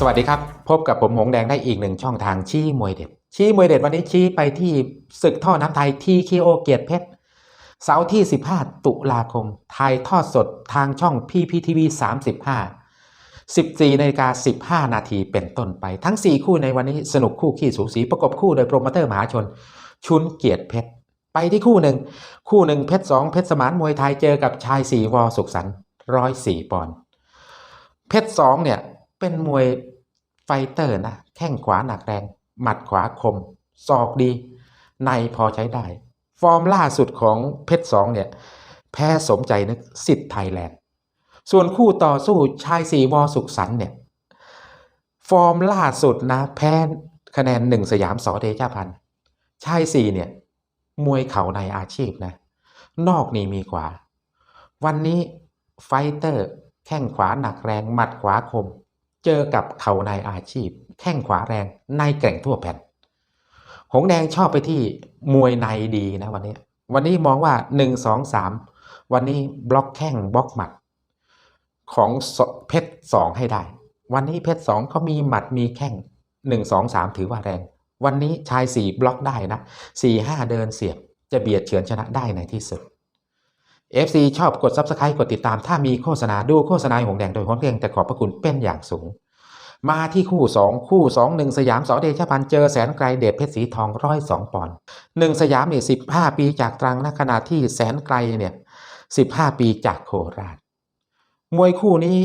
สวัสดีครับ พบกับผมหงแดงได้อีกหนึ่งช่องทางชี้มวยเด็ด ชี้มวยเด็ดวันนี้ชี้ไปที่ศึกท่อน้ำไทย TKO เกียรติเพชรเสาร์ที่ 15 ตุลาคมถ่ายทอดสดทางช่อง PPTV 35 14นาฬิกา15 นาทีเป็นต้นไป ทั้ง 4 คู่ในวันนี้สนุกคู่ขี้สูสีประกบคู่โดยโปรโมเตอร์มหาชน ชุนเกียรติเพชรไปที่คู่หนึ่งคู่หนึ่งเพชรสองเพชรสมานมวยไทยเจอกับชายสี่วอสุขสันร้อยสี่ปอนเพชรสองเนี่ยเป็นมวย ไฟเตอร์นะ แข้งขวาหนักแรง หมัดขวาคม ศอกดี ในพอใช้ได้ ฟอร์มล่าสุดของเพชรสองเนี่ย แพ้สมใจนึกสิทธิ์ไทยแลนด์ ส่วนคู่ต่อสู้ชายสีวอสุขสันเนี่ย ฟอร์มล่าสุดนะ แพ้คะแนนหนึ่งสยามสอเดชาพันธ์ชายสี่เนี่ย มวยเข่าในอาชีพนะ นอกนี่มีขวาวันนี้ไฟเตอร์ แข้งขวาหนักแรง หมัดขวาคม เจอกับเข่าในอาชีพ แข้งขวาแรงในแกร่งทั่วแผ่นหงแดงชอบไปที่มวยในดีนะวันนี้ วันนี้มองว่า 1 2 3 วันนี้บล็อกแข้งบล็อกหมัด ของเพชรสองให้ได้ วันนี้เพชรสองเขามีหมัดมีแข้ง 1 2 3 ถือว่าแรง วันนี้ชาย 4 บล็อกได้นะ4 5 เดินเสียบจะเบียดเฉือนชนะได้ในที่สุด FC ชอบกด Subscribe กดติดตามถ้ามีโฆษณาดูโฆษณาของแดงโดยหนเพียงแต่ขอบพระคุณเป็นอย่างสูง มาที่คู่ 2 คู่ 2 1 สยามสอเดชพันเจอแสนไกลเดชเพชรสีทองร้อยสองปอนด์หนึ่งสยามเนี่ย15ปีจากตรังนะขณะที่แสนไกลเนี่ย15ปีจากโคราช มวยคู่นี้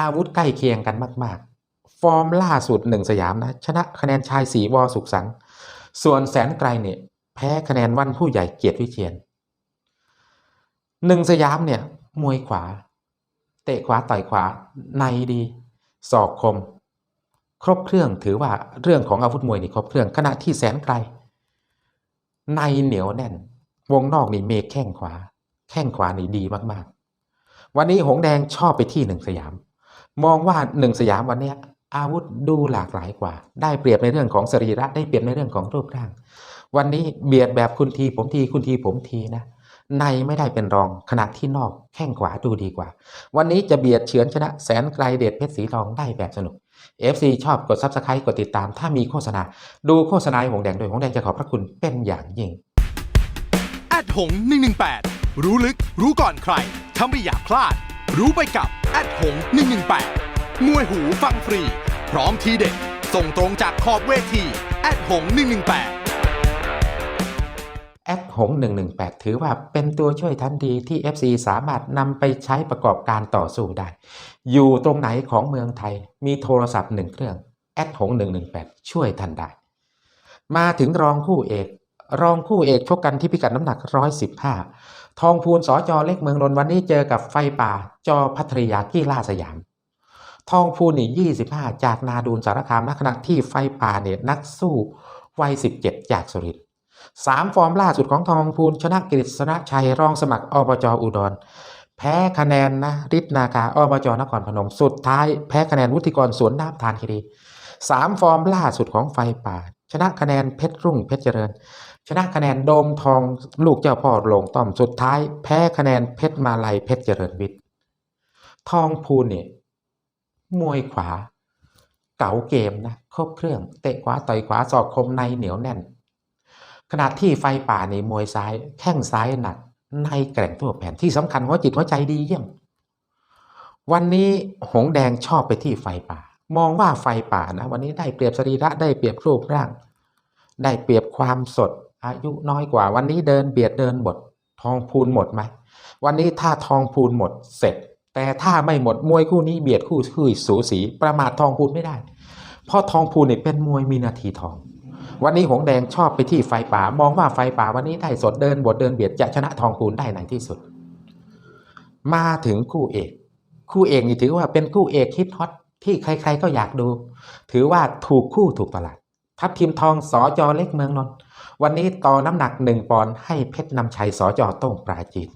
อาวุธใกล้เคียงกันมาก ๆ ฟอร์มล่าสุดหนึ่งสยามนะชนะคะแนนชายสีวอสุขสันต์ส่วนแสนไกลเนี่ยแพ้คะแนนวันผู้ใหญ่เกียรติวิเชียน หนึ่งสยามเนี่ย มวยขวา เตะขวาต่อยขวา ในดี ศอกคม ครบเครื่องถือว่าเรื่องของอาวุธมวยนี่ครบเครื่องขณะที่แสนไกล ในเหนียวแน่น วงนอกนี่เมฆแข้งขวา แข้งขวานี่ดีมากๆ วันนี้หงแดงชอบไปที่หนึ่งสยาม มองว่าหนึ่งสยามวันเนี้ยอาวุธดูหลากหลายกว่า ได้เปรียบในเรื่องของสรีระได้เปรียบในเรื่องของรูปร่าง วันนี้เบียดแบบคุณทีผมทีคุณทีผมทีนะ ในไม่ได้เป็นรองขณะที่นอกแข้งขวาดูดีกว่า วันนี้จะเบียดเฉือนชนะแสนไกลเดชเพชรสีทองได้แบบสนุก FC ชอบกด Subscribe กดติดตาม ถ้ามีโฆษณา ดูโฆษณาหงแดงโดยหงแดงจะขอบพระคุณเป็นอย่างยิ่งแอดหง118 รู้ลึก รู้ก่อนใครถ้าไม่อยากพลาด รู้ไปกับแอดหง118มวยหูฟังฟรี พร้อมทีเด็ดส่งตรงจากขอบเวทีแอดหง118 แอดหง118 ถือว่าเป็นตัวช่วยทันทีที่ FC สามารถนำไปใช้ประกอบการต่อสู้ได้ อยู่ตรงไหนของเมืองไทยมีโทรศัพท์หนึ่งเครื่องแอดหง118 ช่วยทันได้ มาถึงรองคู่เอก รองคู่เอกชกกันที่พิกัดน้ำหนัก 115 ทองพูนสอจอเล็กเมืองนนวันนี้เจอกับไฟป่า จอพัทรยากีฬาสยาม ทองพูนนี่25 จากนาดูนสารคามณขณะที่ไฟป่าเนี่ยนักสู้วัย 17 จากสุริน ทร์สามฟอร์มล่าสุดของทองพูนชนะกฤษณชัยรองสมัครอบจอุดร แพ้คะแนนนะฤทธิ์นาคาอบจนครพนมสุดท้ายแพ้คะแนนวุฒิกรสวนน้ำทานคีรีสามฟอร์มล่าสุดของไฟป่า ชนะคะแนนเพชรรุ่งเพชรเจริญ ชนะคะแนนโดมทองลูกเจ้าพ่อโลงต้อมสุดท้าย แพ้คะแนนเพชรมาลัยเพชรเจริญวิทย์ทองพูนเนี่ยมวยขวา เก๋าเกมนะครบเครื่อง เตะขวาต่อยขวาศอกคมในเหนียวแน่น ขณะที่ไฟป่าในมวยซ้าย แข้งซ้ายหนัก ในแกร่งทั่วแผ่นที่สำคัญหัวจิตหัวใจดีเยี่ยม วันนี้หงแดงชอบไปที่ไฟป่า มองว่าไฟป่านะวันนี้ได้เปรียบสรีระได้เปรียบรูปร่าง ได้เปรียบความสด อายุน้อยกว่า วันนี้เดินเบียดเดินหมด ทองพูนหมดไหมวันนี้ถ้าทองพูนหมดเสร็จ แต่ถ้าไม่หมดมวยคู่นี้เบียดคู่คือสูสี ประมาททองพูนไม่ได้ เพราะทองพูนเนี่ยเป็นมวยมีนาทีทอง วันนี้หงแดงชอบไปที่ไฟป่า มองว่าไฟป่าวันนี้ได้สดเดินบทเดินเบียดจะชนะทองพูนได้ในที่สุด มาถึงคู่เอก คู่เอกนี่ถือว่าเป็นคู่เอกฮิตฮอตที่ใคร ๆก็อยากดู ถือว่าถูกคู่ถูกตลาด ทัพทีมทองสอจอเล็กเมืองนนท์วันนี้ต่อน้ำหนักหนึ่งปอนด์ให้เพชรนำชัยสอจอโต้งปราจีน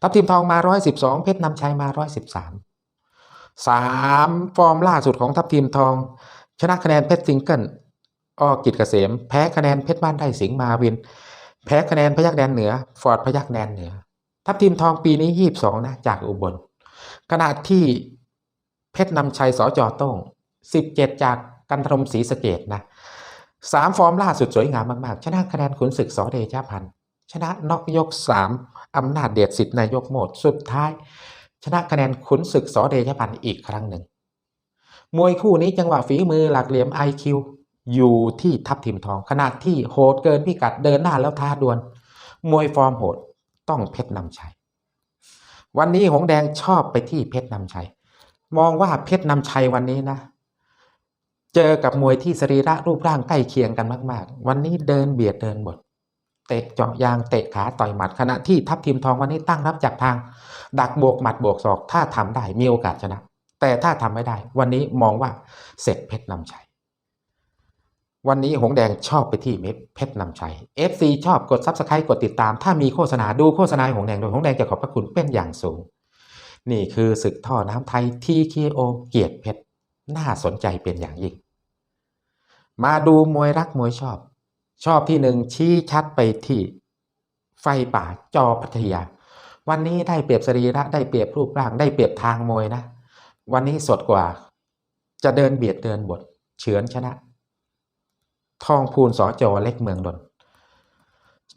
ทัพทีมทองมา112เพชรนำชัยมา113สามฟอร์มล่าสุดของทัพทีมทอง ชนะคะแนนเพชรซิงเกิล ออกิจเกษม แพ้คะแนนเพชรบ้านได้สิงห์มาวิน แพ้คะแนนพยักแดนเหนือ ฟอร์ดพยักแดนเหนือ ทัพทีมทองปีนี้22นะจากอุบล ขณะที่เพชรนำชัยสอจอต้ง17จากกันทรมศรีสะเกดนะสามฟอร์มล่าสุดสวยงามมากๆ ชนะคะแนนขุนศึกสอเดชาพันธ์ชนะนอกยก3อำนาจเดชสิทธิ์นายกโหมดสุดท้าย ชนะคะแนนขุนศึกสอเดชาพันธ์อีกครั้งหนึ่งมวยคู่นี้จังหวะฝีมือหลักเหลี่ยม IQ อยู่ที่ทับทิมทองขนาดที่โหดเกินพิกัดเดินหน้าแล้วท้าดวลมวยฟอร์มโหดต้องเพชรนำชัย วันนี้หงแดงชอบไปที่เพชรนำชัย มองว่าเพชรนำชัยวันนี้นะ เจอกับมวยที่สรีระรูปร่างใกล้เคียงกันมาก ๆ วันนี้เดินเบียดเดินบดเตะเจาะยางเตะขาต่อยหมัดขณะที่ทัพทีมทองวันนี้ตั้งรับจากทาง ดักบวกหมัดบวกศอกถ้าทำได้มีโอกาสชนะ แต่ถ้าทำไม่ได้ วันนี้มองว่าเสร็จเพชรนำชัย วันนี้หงแดงชอบไปที่เม็ดเพชรนำชัย FC ชอบกด Subscribe กดติดตาม ถ้ามีโฆษณาดูโฆษณาหงแดงโดยหงแดงจะขอบพระคุณเป็นอย่างสูง นี่คือศึกท่อน้ำไทย TKO เกียรติเพชรน่าสนใจเป็นอย่างยิ่ง มาดูมวยรักมวยชอบ ชอบที่หนึ่งชี้ชัดไปที่ไฟป่าจอพัทยา วันนี้ได้เปรียบสรีระได้เปรียบรูปร่างได้เปรียบทางมวยนะ วันนี้สดกว่า จะเดินเบียดเดินบทเฉือนชนะ ทองพูนสอจอเล็กเมืองดน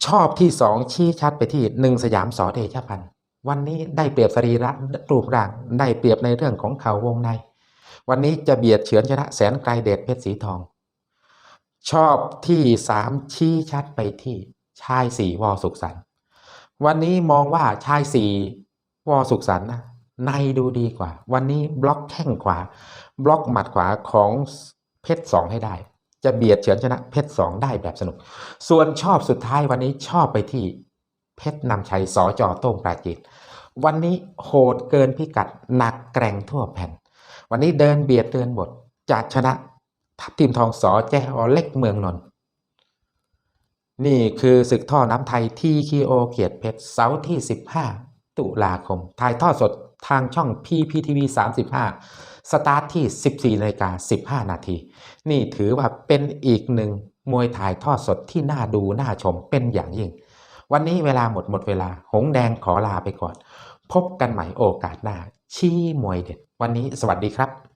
ชอบที่สองชี้ชัดไปที่หนึ่งสยามสอเดชพันธ์วันนี้ได้เปรียบสรีระรูปร่างได้เปรียบในเรื่องของเขาวงใน วันนี้จะเบียดเฉือนชนะแสนไกลเดชเพชรสีทอง ชอบที่สามชี้ชัดไปที่ชายสี่วอสุขสันต์วันนี้มองว่าชายสี่วอสุขสันต์นะในดูดีกว่า วันนี้บล็อกแข้งขวา บล็อกหมัดขวาของเพชรสองให้ได้ จะเบียดเฉือนชนะเพชรสองได้แบบสนุก ส่วนชอบสุดท้ายวันนี้ชอบไปที่เพชรนำชัยสอจอโต้งปราจีนวันนี้โหดเกินพิกัดหนักแกร่งทั่วแผ่น วันนี้เดินเบียดเดินบทจะชนะทัพทีมทองสอแจ้อเล็กเมืองนนท์นี่คือศึกท่อน้ำไทยที่คีโอเกียรติเพชรเสาร์ที่ 15 ตุลาคม ถ่ายทอดสดทางช่อง PPTV 35 สตาร์ทที่ 14นาฬิกา15 นาที นี่ถือว่าเป็นอีกหนึ่งมวยถ่ายทอดสดที่น่าดูน่าชมเป็นอย่างยิ่ง วันนี้เวลาหมดหมดเวลา หงแดงขอลาไปก่อน พบกันใหม่โอกาสหน้า ชี้มวยเด็ด วันนี้สวัสดีครับ